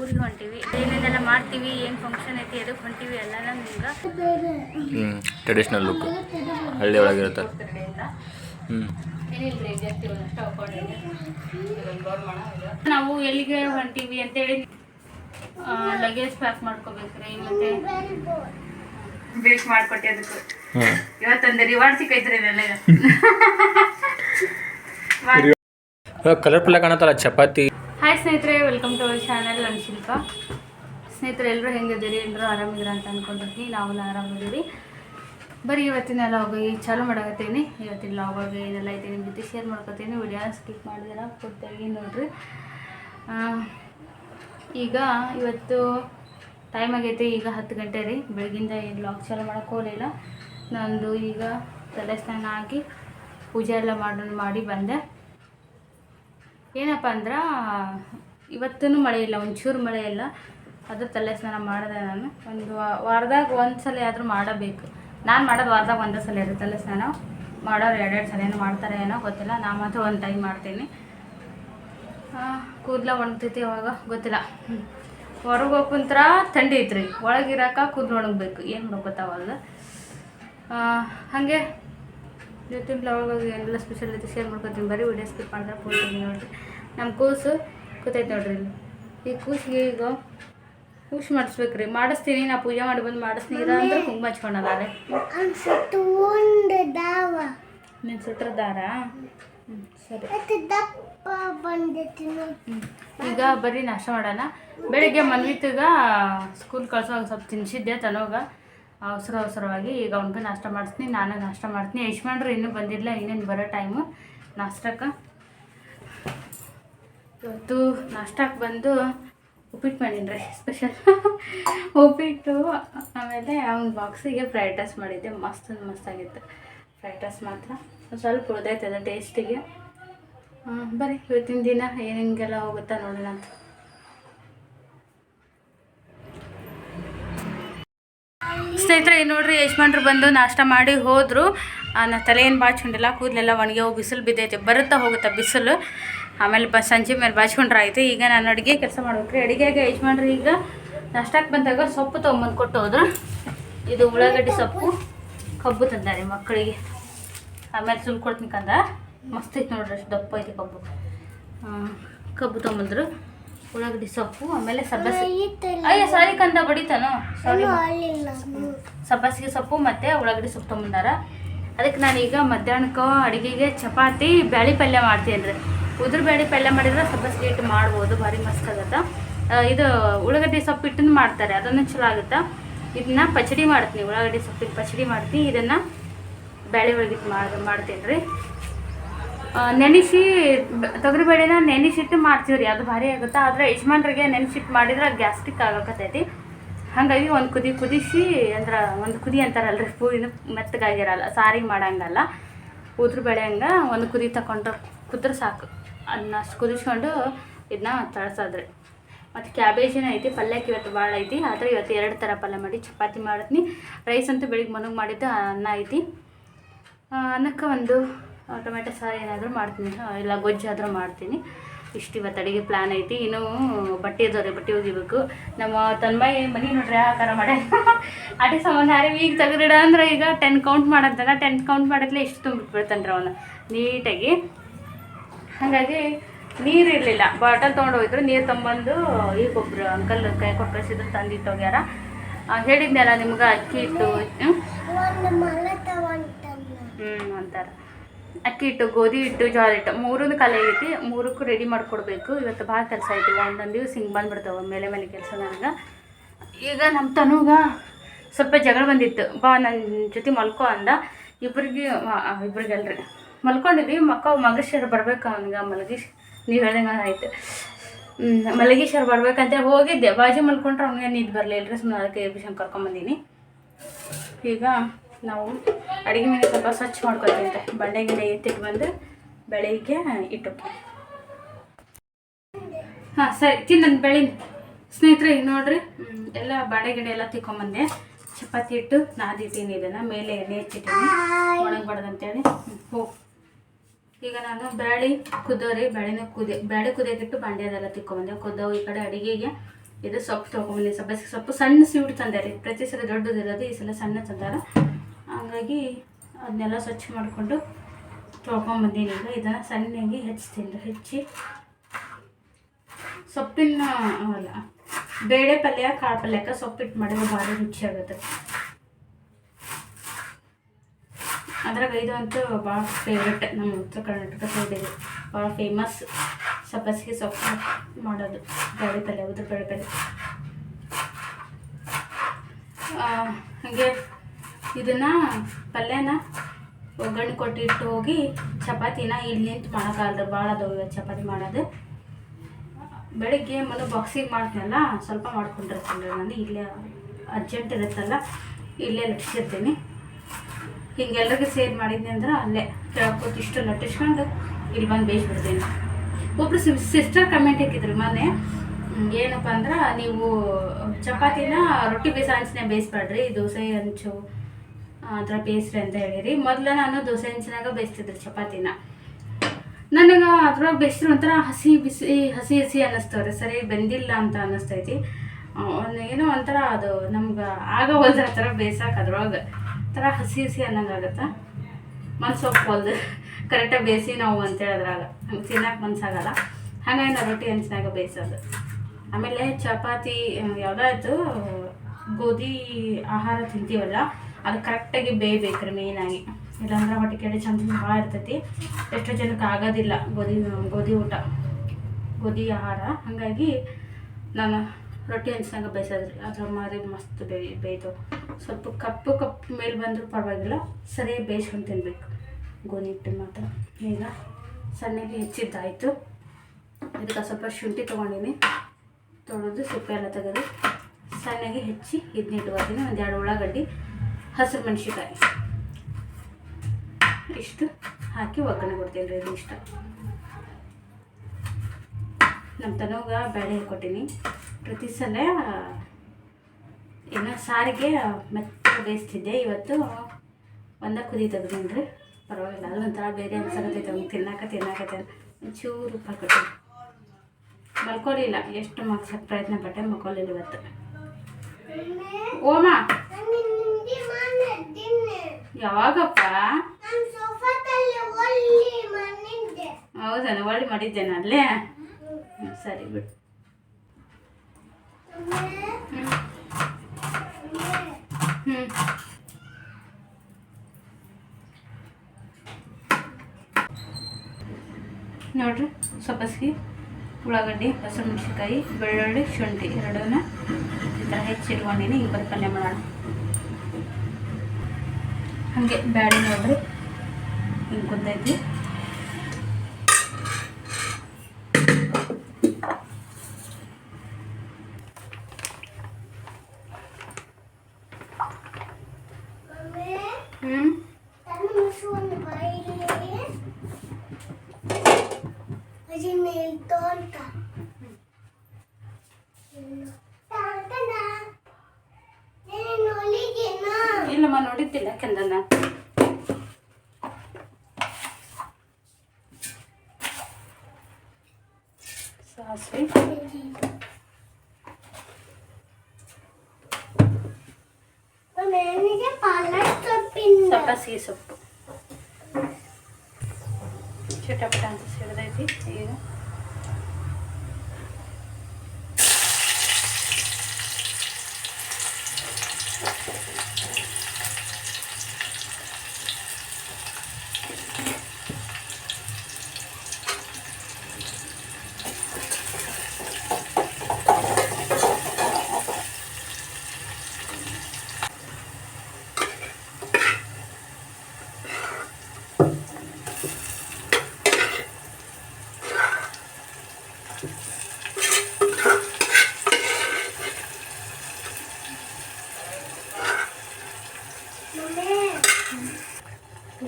ಊರಿಗೆ ಹೊಂಟಿವಿ. ಏನೇನೆಲ್ಲ ಮಾಡ್ತೀವಿ ಏನು ಫಂಕ್ಷನ್ ಐತಿ ಎದಕ್ಕೆ ಹೊಂಟಿವಿ ಎಲ್ಲ ನಿಮ್ಗೆ ಹ್ಞೂ ಟ್ರೆಡಿಷ್ನಲ್ ಲುಕ್ ಹಳ್ಳಿ ಒಳಗಿರುತ್ತೆ ಹ್ಞೂ ನಾವು ಎಲ್ಲಿಗೆ ಹೊಂಟೀವಿ ಅಂತೇಳಿ ಲಗೇಜ್ ಪ್ಯಾಕ್ ಮಾಡ್ಕೋಬೇಕ್ರಿ ಮತ್ತೆ ವೇಟ್ ಮಾಡ್ಕೊಟ್ಟೆ ಅದಕ್ಕೆ ಇವತ್ತೊಂದು ರಿವಾರ್ಡ್ ಸಿಕ್ಕೈತ್ರಿ ನನಗೆ. ಕಲರ್ಫುಲ್ ಕಾಣತ್ತಲ್ಲ ಚಪಾತಿ ಸ್ನೇಹಿತರೆ ವೆಲ್ಕಮ್ ಟು ಅವರ್ ಚಾನಲ್ ನಾನು ಶಿಲ್ಪ ಸ್ನೇಹಿತರೆ ಎಲ್ಲರೂ ಹೆಂಗಿದ್ದೀರಿ? ಎಲ್ಲರೂ ಆರಾಮಿದ್ದೀರಾ ಅಂತ ಅಂದ್ಕೊಂಡಿರ್ತೀನಿ ನಾವು ಆರಾಮಿದ್ದೀರಿ ಬರೀ ಇವತ್ತಿನ ಲಾಗ್ ಚಾಲು ಮಾಡಕತ್ತೀನಿ. ಇವತ್ತಿನ ಲಾಗಾಗ ಏನೆಲ್ಲ ಐತೆ ನಿಮ್ಮ ಜೊತೆ ಶೇರ್ ಮಾಡ್ಕೊತೀನಿ. ವಿಡಿಯೋ ಸ್ಕಿಪ್ ಮಾಡಿದಿರ? ಪೂರ್ತಿಯಾಗಿ ನೋಡ್ರಿ. ಈಗ ಇವತ್ತು ಟೈಮ್ ಆಗೈತೆ ಈಗ ಹತ್ತು ಗಂಟೆ ರೀ. ಬೆಳಗಿಂದ ಏನು ಲಾಗ್ ಚಾಲು ಮಾಡೋಕ್ಕೆ ಹೋಗಲಿಲ್ಲ. ನಂದು ಈಗ ತಲೆ ಸ್ನಾನ ಹಾಕಿ ಪೂಜೆ ಎಲ್ಲ ಮಾಡೋಣ ಮಾಡಿ ಬಂದೆ. ಏನಪ್ಪ ಅಂದ್ರೆ ಇವತ್ತೂ ಮಳೆ ಇಲ್ಲ, ಒಂಚೂರು ಮಳೆ ಇಲ್ಲ. ಅದ್ರ ತಲೆ ಸ್ನಾನ ಮಾಡಿದೆ ನಾನು. ಒಂದು ವಾರದಾಗ ಒಂದು ಸಲ ಆದರೂ ಮಾಡಬೇಕು. ನಾನು ಮಾಡೋದು ವಾರದಾಗ ಒಂದೇ ಸಲ ಇರುತ್ತೆ ತಲೆ ಸ್ನಾನ. ಮಾಡೋರು ಎರಡೆರಡು ಸಲ ಏನು ಮಾಡ್ತಾರೆ ಏನೋ ಗೊತ್ತಿಲ್ಲ. ನಾ ಮಾತ್ರ ಒಂದು ಟೈಮ್ ಮಾಡ್ತೀನಿ. ಕೂದಲ ಒಣಗ್ತೈತಿ ಅವಾಗ, ಗೊತ್ತಿಲ್ಲ. ಹೊರಗೆ ಹೋಗಿ ಕುಂತ್ರ ಥಂಡಿ ಐತ್ರಿ. ಒಳಗಿರಾಕ ಕೂದಲು ಒಣಗಬೇಕು. ಏನು ಮಾಡೋಕೆ ಗೊತ್ತಾವಲ್ಲ ಹಾಗೆ ಜೊತೆ ಅವಾಗ ಎಲ್ಲ ಸ್ಪೆಷಲ್ ಐತಿ ಶೇರ್ ಮಾಡ್ಕೊತೀನಿ. ಬರೀ ವಿಡಿಯೋ ಸ್ಕಿಪ್ ಮಾಡಿದ್ರೆ ಕೊಡ್ತೀನಿ ನೋಡ್ರಿ ನಮ್ಮ ಕೂಸು ಕೂತೈತೆ ನೋಡ್ರಿ ಇಲ್ಲಿ. ಈ ಕೂಸಿಗೆ ಈಗ ಕೂಸು ಮಾಡಿಸ್ಬೇಕ್ರಿ. ಮಾಡಿಸ್ತೀನಿ ನಾ ಪೂಜೆ ಮಾಡಿ ಬಂದು ಮಾಡಿಸ್ತೀನಿ. ಅಂದ್ರೆ ಕುಂಕುಮ ಹಚ್ಕೊಂಡದಾರೆ ನಿನ್ನ ಸುಟ್ರ ದಾರ. ಈಗ ಬರೀ ನಾಷ್ಟ ಮಾಡೋಣ. ಬೆಳಿಗ್ಗೆ ಮನ್ವಿತ್ಗ ಸ್ಕೂಲ್ ಕಳ್ಸೋವಾಗ ಸ್ವಲ್ಪ ತಿನ್ಸಿದ್ದೆ ತನೋಗ. ಅವಸರ ಅವಸರವಾಗಿ ಈಗ ಅವನಿಗೆ ನಾಷ್ಟ ಮಾಡಿಸ್ತೀನಿ ನಾನು ನಾಷ್ಟ ಮಾಡ್ತೀನಿ. ಯಶ್ಮಾನ್ರು ಇನ್ನೂ ಬಂದಿಲ್ಲ ಇನ್ನೇನು ಬರೋ ಟೈಮು ನಾಷ್ಟಕ್ಕೆ ಇವತ್ತು ನಾಷ್ಟಕ್ಕೆ ಬಂದು ಉಪ್ಪಿಟ್ಟು ಮಾಡೀನಿ ರೀ ಸ್ಪೆಷಲ್ ಉಪ್ಪಿಟ್ಟು, ಆಮೇಲೆ ಅವ್ನ ಬಾಕ್ಸಿಗೆ ಫ್ರೈಡ್ ರೈಸ್ ಮಾಡಿದ್ದೆ, ಮಸ್ತ್ ಮಸ್ತಾಗಿತ್ತು ಫ್ರೈಡ್ ರೈಸ್ ಮಾತ್ರ. ಸ್ವಲ್ಪ ಸ್ವಲ್ಪ ಅದು ಟೇಸ್ಟಿಗೆ ಬರೀ ಇವತ್ತಿನ ದಿನ ಏನೇನಿಗೆಲ್ಲ ಹೋಗುತ್ತಾ ನೋಡೋಣ ಅಂತ. ಸ್ನೇಹಿತರೆ ಏನು ನೋಡ್ರಿ ಯಜಮಾನ್ರು ಬಂದು ನಾಷ್ಟ ಮಾಡಿ ಹೋದರು. ನಾ ತಲೆ ಏನು ಬಾಚ್ಕೊಂಡಿಲ್ಲ ಕೂದಲೆಲ್ಲ ಒಣಗಿ ಹೋಗಿ ಬಿಸಿಲು ಬಿದ್ದೈತೆ. ಬರುತ್ತಾ ಹೋಗುತ್ತಾ ಬಿಸಿಲು. ಆಮೇಲೆ ಬ ಸಂಜೆ ಮೇಲೆ ಬಾಚ್ಕೊಂಡ್ರೆ ಆಯ್ತು ಈಗ ನಾನು ಅಡುಗೆ ಕೆಲಸ ಮಾಡ್ಬೇಕ್ರಿ. ಅಡುಗೆಗೆ ಯಜಮಾನ್ರಿ ಈಗ ನಷ್ಟಕ್ಕೆ ಬಂದಾಗ ಸೊಪ್ಪು ತೊಗೊಂಬಂದು ಕೊಟ್ಟು ಹೋದ್ರು ಇದು ಉಳ್ಳಾಗಡ್ಡಿ ಸೊಪ್ಪು. ಕಬ್ಬು ತಂದಾರೆ ಮಕ್ಕಳಿಗೆ. ಆಮೇಲೆ ಸುಲ್ ಕೊಡ್ತೀನಿ ಕಂದ. ಮಸ್ತ್ ಐತೆ ನೋಡ್ರಿ ಅಷ್ಟು ದಪ್ಪ ಐತಿ ಕಬ್ಬು. ಕಬ್ಬು ತೊಗೊಂಬಂದ್ರು. ಉಳ್ಳಾಗಡ್ಡಿ ಸೊಪ್ಪು ಆಮೇಲೆ ಸಬ್ಬಸಿಗೆ ಅಯ್ಯ ಸಾರಿ ಕಂದ ಬಡಿತಾನೋ? ಸಾರಿ. ಸಬ್ಬಸಿಗೆ ಸೊಪ್ಪು ಮತ್ತು ಉಳ್ಳಾಗಡ್ಡಿ ಸೊಪ್ಪು ತೊಗೊಂಬಂದಾರ. ಅದಕ್ಕೆ ನಾನೀಗ ಮಧ್ಯಾಹ್ನಕ್ಕೆ ಅಡುಗೆಗೆ ಚಪಾತಿ ಬ್ಯಾಳಿ ಪಲ್ಯ ಮಾಡ್ತೀನಿ ರೀ ಉದ್ರ ಬೇಳೆ ಪಲ್ಯ ಮಾಡಿದ್ರೆ ಸಬ್ಬಸ್ಗೆ ಇಟ್ಟು ಮಾಡ್ಬೋದು, ಭಾರಿ ಮಸ್ತ್ ಆಗುತ್ತೆ. ಇದು ಉಳ್ಳಾಗಡ್ಡಿ ಸೊಪ್ಪು ಇಟ್ಟನ್ನು ಮಾಡ್ತಾರೆ, ಅದನ್ನು ಚಲೋ ಆಗುತ್ತೆ. ಇದನ್ನ ಪಚಡಿ ಮಾಡ್ತೀನಿ, ಉಳ್ಳಾಗಡ್ಡಿ ಸೊಪ್ಪಿನ ಪಚಡಿ ಮಾಡ್ತೀನಿ. ಇದನ್ನು ಬೇಳೆ ಒಳಗಿಟ್ಟು ಮಾಡಿ, ಮಾಡ್ತೀನಿ ರೀ. ನೆನೆಸಿ ತೊಗರಿಬೇಳೆನ ನೆನೆಸಿಟ್ಟು ಮಾಡ್ತೀವಿ ರೀ, ಅದು ಭಾರಿ ಆಗುತ್ತೆ. ಆದರೆ ಯಜಮಾನ್ರಿಗೆ ನೆನೆಸಿಟ್ಟು ಮಾಡಿದ್ರೆ ಗ್ಯಾಸ್ಟ್ರಿಕ್ ಆಗಕತ್ತೈತಿ. ಹಾಗಾಗಿ ಒಂದು ಕುದಿ, ಕುದಿಸಿ, ಅಂದ್ರೆ ಒಂದು ಕುದಿ ಅಂತಾರಲ್ರಿ ಪೂರಿನ ಮೆತ್ತಗಾಗಿರಲ್ಲ, ಸಾರಿಗೆ ಮಾಡಂಗಲ್ಲ. ಉದ್ರ ಬೇಳೆ ಹಂಗೆ ಒಂದು ಕುದಿ ತಗೊಂಡ್ರೆ ಕುದ್ರೆ ಸಾಕು. ಅದನ್ನ ಕುದಿಸ್ಕೊಂಡು ಇದನ್ನ ತಳಸಾದ್ರೆ. ಮತ್ತು ಕ್ಯಾಬೇಜಿನ ಐತಿ ಪಲ್ಯಕ್ಕೆ ಇವತ್ತು ಭಾಳ ಐತಿ. ಆದರೆ ಇವತ್ತು ಎರಡು ಥರ ಪಲ್ಯ ಮಾಡಿ ಚಪಾತಿ ಮಾಡ್ತೀನಿ. ರೈಸ್ ಅಂತೂ ಬೆಳಿಗ್ಗೆ ಮನಗೆ ಮಾಡಿದ್ದು ಅನ್ನ ಐತಿ. ಅನ್ನಕ್ಕೆ ಒಂದು ಟೊಮೆಟೊ ಸಾರು ಏನಾದರೂ ಮಾಡ್ತೀನಿ. ಇಲ್ಲ ಗೊಜ್ಜು ಆದರೂ ಮಾಡ್ತೀನಿ. ಇಷ್ಟು ಇವತ್ತು ಅಡುಗೆ ಪ್ಲ್ಯಾನ್ ಐತಿ. ಇನ್ನೂ ಬಟ್ಟೆ ಇದ್ದವ್ರೆ ಬಟ್ಟೆ ಒಗಿಬೇಕು. ನಮ್ಮ ತನ್ಮಯ್ ಮನೆ ನೋಡ್ರಿ ಆ ಥರ ಮಾಡಿ ಅಟೆ ಸಂಬಂಧ ಯಾರು ಈಗ ತೆಗೆದಿಡ ಅಂದ್ರೆ ಈಗ ಟೆನ್ ಕೌಂಟ್ ಮಾಡಂತಾನ ಟೆನ್ ಕೌಂಟ್ ಮಾಡಿದ್ಲೆ ಇಷ್ಟು ತುಂಬಿಟ್ಬಿಡ್ತಾನೆ ರೀ ಅವನು. ನೀಟಾಗಿ ಹಾಗಾಗಿ ನೀರು ಇರಲಿಲ್ಲ. ಬಾಟಲ್ ತೊಗೊಂಡು ಹೋಗಿದ್ರು. ನೀರು ತೊಗೊಂಬಂದು ಈಗ ಒಬ್ರು ಅಂಕಲ್ ಕೈ ಕೊಟ್ಟು ಕಳಿಸಿದ್ರು. ತಂದಿಟ್ಟು ಹೋಗ್ಯಾರ ಹೇಳಿದ್ನಲ್ಲ ನಿಮ್ಗೆ ಅಕ್ಕಿ ಇಟ್ಟು? ಹ್ಞೂ ಅಂತಾರೆ. ಅಕ್ಕಿ ಹಿಟ್ಟು, ಗೋಧಿ ಹಿಟ್ಟು, ಜೋಳ ಇಟ್ಟು ಮೂರನ್ನು ಕಲೆ ಐತಿ ಮೂರಕ್ಕೂ ರೆಡಿ ಮಾಡಿಕೊಡ್ಬೇಕು. ಇವತ್ತು ಭಾಳ ಕೆಲಸ ಐತಿ. ಒಂದೊಂದು ದಿವ್ಸ ಹಿಂಗೆ ಬಂದ್ಬಿಡ್ತಾವೆ ಮೇಲೆ ಮೇಲೆ ಕೆಲಸ ನನಗೆ. ಈಗ ನಮ್ಮ ತನುಗ ಸ್ವಲ್ಪ ಜಗಳ ಬಂದಿತ್ತು. ಬಾ ನನ್ನ ಜೊತೆ ಮಲ್ಕೋ ಅಂದ. ಇಬ್ರಿಗೆ ಅಲ್ರಿ ಮಲ್ಕೊಂಡಿದ್ವಿ. ಮಕ್ಕ ಮಗೇಶ್ವರ ಬರ್ಬೇಕು ಅವನಿಗೆ ಮಲಗೀಶ್, ನೀವು ಹೇಳ್ದಂಗೆ ಆಯ್ತು. ಮಲಗೀಶ್ವರ ಬರ್ಬೇಕಂತ ಹೋಗಿದ್ದೆ. ಬಾಜಿ ಮಲ್ಕೊಂಡ್ರೆ ಅವ್ನಿಗೆ ನಿದ್ದು ಬರಲಿಲ್ಲ ರೀ ಸುಮ್ಮನೆ ಅದಕ್ಕೆ ಎಬ್ಬಿಸಂಗೆ ಕರ್ಕೊಂಬಂದೀನಿ ಈಗ ನಾವು ಅಡುಗೆ ಮನೆ ಸ್ವಲ್ಪ ಸ್ವಚ್ಛ ಮಾಡ್ಕೊತೀವಿ ಬಂಡೆ ಗಿಡ ಎತ್ತಿಟ್ಟು ಬಂದು ಬೆಳಿಗ್ಗೆ ಇಟ್ಟು. ಹಾಂ, ಸರಿ, ತಿನ್ನ ಬೆಳಿ. ಸ್ನೇಹಿತರೆ ಈಗ ನೋಡ್ರಿ. ಎಲ್ಲ ಬಾಡೆ ಗಿಡ ಎಲ್ಲ ತಿಕ್ಕೊಂಬಂದೆ. ಚಪಾತಿ ಇಟ್ಟು ನಾದಿದ್ದೀನಿ ಇದನ್ನು ಮೇಲೆ ಎಣ್ಣೆ ಹಚ್ಚಿಟ್ಟೀನಿ ಒಣಗಬಾರ್ದಂತೇಳಿ ಹೋ ಈಗ ನಾನು ಬ್ಯಾಳಿ ಕುದ್ದೋರಿ ಬ್ಯಾಳಿನ ಕುದಿ, ಬ್ಯಾಳಿ ಕುದಿಯೋಕಿಟ್ಟು ಬಾಂಡ್ಯದೆಲ್ಲ ತಿಕ್ಕೊಂಬಂದೆ. ಕುದ್ದವು ಈ ಕಡೆ ಅಡುಗೆಗೆ ಇದು ಸೊಪ್ಪು ತೊಗೊಂಬಂದಿ ಸಬ್ಬಸಿಗೆ ಸೊಪ್ಪು ಸಣ್ಣ ಸೀಟ್ ತಂದೆ ರೀ. ಪ್ರತಿ ಸಲ ದೊಡ್ಡದಿರೋದು ಈ ಸಲ ಸಣ್ಣ ತಂದಾರ. ಹಂಗಾಗಿ ಅದನ್ನೆಲ್ಲ ಸ್ವಚ್ಛ ಮಾಡಿಕೊಂಡು ತೊಳ್ಕೊಂಬಂದೀನಿ ಈಗ. ಇದನ್ನು ಸಣ್ಣಗೆ ಹೆಚ್ಚ್ತೀನಿ ರೀ. ಹೆಚ್ಚಿ ಸೊಪ್ಪಿನ ಬೇಳೆ ಪಲ್ಯ, ಕಾಳು ಪಲ್ಯಕ್ಕೆ ಸೊಪ್ಪಿಟ್ಟು ಮಾಡಿದ್ರೆ ಭಾರಿ ರುಚಿ ಆಗುತ್ತೆ ಅದ್ರಾಗ ಇದು ಅಂತೂ ಭಾಳ ಫೇವ್ರೆಟ್ ನಮ್ಮ ಉತ್ತರ ಕರ್ನಾಟಕ ಸೈಡಿಗೆ ಭಾಳ ಫೇಮಸ್ ಸಬ್ಬಸಿಗೆ ಸೊಪ್ಪು ಮಾಡೋದು ಬೇಳೆ ಪಲ್ಯ ಉದ್ರ ಬೇಳೆ ಪಲ್ಯ ಹಾಗೆ ಇದನ್ನು ಪಲ್ಯನ ಒಗ್ಗರಣೆ ಕೊಟ್ಟಿಟ್ಟು ಹೋಗಿ ಚಪಾತಿನ ಇಲ್ಲಿ ನಿಂತು ಮಾಡೋಕ್ಕಾಗಲ್ಲ ಭಾಳ ಅದಾವ ಚಪಾತಿ ಮಾಡೋದು. ಬೆಳಿಗ್ಗೆ ಮೊದಲು ಬಾಕ್ಸಿಗೆ ಮಾಡ್ತೀನಲ್ಲ, ಸ್ವಲ್ಪ ಮಾಡ್ಕೊಂಡಿರ್ತೀನಿ. ನಾನು ಇಲ್ಲೇ ಅರ್ಜೆಂಟ್ ಇರುತ್ತಲ್ಲ, ಇಲ್ಲೇ ಲಟ್ಟಿಸಿರ್ತೀನಿ ಹಿಂಗೆಲ್ಲರಿಗೂ ಸೇರ್ ಮಾಡಿದ್ನಿ ಅಂದ್ರೆ ಅಲ್ಲೇ ಕೆಳಕೋತು ಇಷ್ಟು ಲಟ್ಟಿಸ್ಕೊಂಡು ಇಲ್ಲಿ ಬಂದು ಬೇಯಿಸ್ಬಿಡ್ತೀನಿ ಒಬ್ರು ಸಿಸ್ಟರ್ ಕಮೆಂಟ್ ಹಾಕಿದ್ರು ಮೊನ್ನೆ ಏನಪ್ಪ ಅಂದ್ರೆ ನೀವು ಚಪಾತಿನ ರೊಟ್ಟಿ ಬೇಸ ಹಂಚಿನ ಬೇಯಿಸ್ಬೇಡ್ರಿ ದೋಸೆ ಹಂಚು ಅದರ ಬೇಯಿಸ್ರಿ ಅಂತ ಹೇಳಿರಿ. ಮೊದಲು ನಾನು ದೋಸೆ ಹಂಚಿನಾಗ ಬೇಯಿಸ್ತಿದ್ರು ಚಪಾತಿನ. ನನಗೆ ಅದ್ರೊಳಗೆ ಬೇಯಿಸಿದ್ರು ಒಂಥರ ಹಸಿ ಬಿಸಿ, ಹಸಿ ಹಸಿ ಅನ್ನಿಸ್ತವ್ರೆ ಸರಿ, ಬೆಂದಿಲ್ಲ ಅಂತ ಅನ್ನಿಸ್ತೈತಿ ಏನೋ ಒಂಥರ ಅದು ನಮ್ಗೆ ಆಗ ಆ ಥರ ಬೇಯ್ಸಕ್ಕೆ ಅದ್ರೊಳಗೆ. ಒಂಥರ ಹಸಿ ಹಸಿ ಅನ್ನಂಗೆ ಆಗುತ್ತೆ? ಮನ್ಸು ಒಪ್ಪಲ್ದು ಕರೆಕ್ಟಾಗಿ ಬೇಯಿಸಿ ನಾವು ಅಂತೇಳಿ ಅದ್ರಾಗ ಹಂಗೆ ತಿನ್ನಕ್ಕೆ ಮನ್ಸಾಗಲ್ಲ ಹಾಗಾಗಿ ನಾವು ರೊಟ್ಟಿ ಹಂಚಿನಾಗ ಬೇಯಿಸೋದು. ಆಮೇಲೆ ಚಪಾತಿ ಯಾವುದಾಯ್ತು ಗೋಧಿ ಆಹಾರ ತಿಂತೀವಲ್ಲ, ಅದು ಕರೆಕ್ಟಾಗಿ ಬೇಯಬೇಕ್ರಿ ಮೇಯ್ನಾಗಿ ಇಲ್ಲಾಂದ್ರೆ ಹೊಟ್ಟೆ ಕೆಡೆ ಚಂದ ಭಾಳ ಇರ್ತೈತಿ. ಎಷ್ಟೋ ಜನಕ್ಕೆ ಆಗೋದಿಲ್ಲ ಗೋಧಿ ಗೋಧಿ ಊಟ, ಗೋಧಿ ಆಹಾರ. ಹಾಗಾಗಿ ನಾನು ರೊಟ್ಟಿ ಹಂಚಿನಾಗ ಬೇಯಿಸೋದ್ರಿ. ಅದ್ರ ಮಾರಿ ಮಸ್ತ್ ಬೇಯ್ ಬೇಯ್ತು ಸ್ವಲ್ಪ ಕಪ್ಪು ಕಪ್ಪು ಮೇಲೆ ಬಂದರೂ ಪರವಾಗಿಲ್ಲ, ಸರಿಯಾಗಿ ಬೇಯಿಸ್ಕೊಂಡು ತಿನ್ನಬೇಕು ಗೋಧಿ ಹಿಟ್ಟು ಮಾತ್ರ. ಈಗ ಸಣ್ಣಗೆ ಹೆಚ್ಚಿದ್ದಾಯಿತು. ಇದಕ್ಕೆ ಸ್ವಲ್ಪ ಶುಂಠಿ ತೊಗೊಂಡಿನಿ. ತೊಳೆದು ಸಿಪ್ಪೆ ಎಲ್ಲ ತೆಗೆದು ಸಣ್ಣಗೆ ಹೆಚ್ಚಿ ಇದನ್ನ ಒಂದು ಎರಡು ಉಳ್ಳಾಗಡ್ಡಿ, ಹಸಿರು ಮೆಣಸಿಕಾಯಿ ಇಷ್ಟು ಹಾಕಿ ಒಗ್ಗರಣೆ ಕೊಡ್ತೀನಿ ರೀ ಇದು ಇಷ್ಟ. ನಮ್ಮ ತನಗ ಬೇಳೆ ಕೊಟ್ಟೀನಿ. ಪ್ರತಿ ಸಲ ಏನೋ ಸಾರಿಗೆ ಮೆತ್ತ ಬೇಯಿಸ್ತಿದ್ದೆ ಇವತ್ತು ಒಂದ ಕುದಿ ತೆಗ್ದೀನಿ ರೀ ಪರವಾಗಿಲ್ಲ, ಅದು ಒಂಥರ ಬೇರೆ ಅನ್ಸಕತ್ತೈತೆ. ಅವ್ನು ತಿನ್ನಾಕ ತಿನ್ನಾಕತ್ತೆ ಒಂಚೂರು ಉಪ್ಪು ಮಲ್ಕೊಳ್ಳಿಲ್ಲ ಎಷ್ಟು ಮಲ್ಸಕ್ಕೆ ಪ್ರಯತ್ನ ಪಟ್ಟೆ ಮಲ್ಕೊಳ್ಳಿಲ್ಲ ಇವತ್ತು. ಓಮ! ಯಾವಾಗಪ್ಪ ಹೌದಾ ಒಳ್ಳೆ ನಾನು ಅಲ್ಲೇ? ಸರಿ ಬಿಡು. ಹ್ಞೂ ನೋಡ್ರಿ, ಸೊಪ್ಪಸ್ಗಿ, ಉಳ್ಳಾಗಡ್ಡಿ, ಹಸಿಮೆಣಸಿನ್ಕಾಯಿ, ಬೆಳ್ಳುಳ್ಳಿ, ಶುಂಠಿ ಎರಡನ್ನ ಈ ಥರ ಹೆಚ್ಚಿಟ್ಕೊಂಡಿನಿ. ಈಗ ಬರೀ ಪಲ್ಯ ಮಾಡೋಣ. ಹಾಗೆ ಬ್ಯಾಡಿ ನೋಡ್ರಿ, ಹಿಂಗೆ ಕುದ್ದೈತಿ. ಸಬ್ಬಸಿಗೆ ಸೊಪ್ಪು ಚಟಪಟ ಅಂತ ಸಿಡ್ದೈತಿ ಈಗ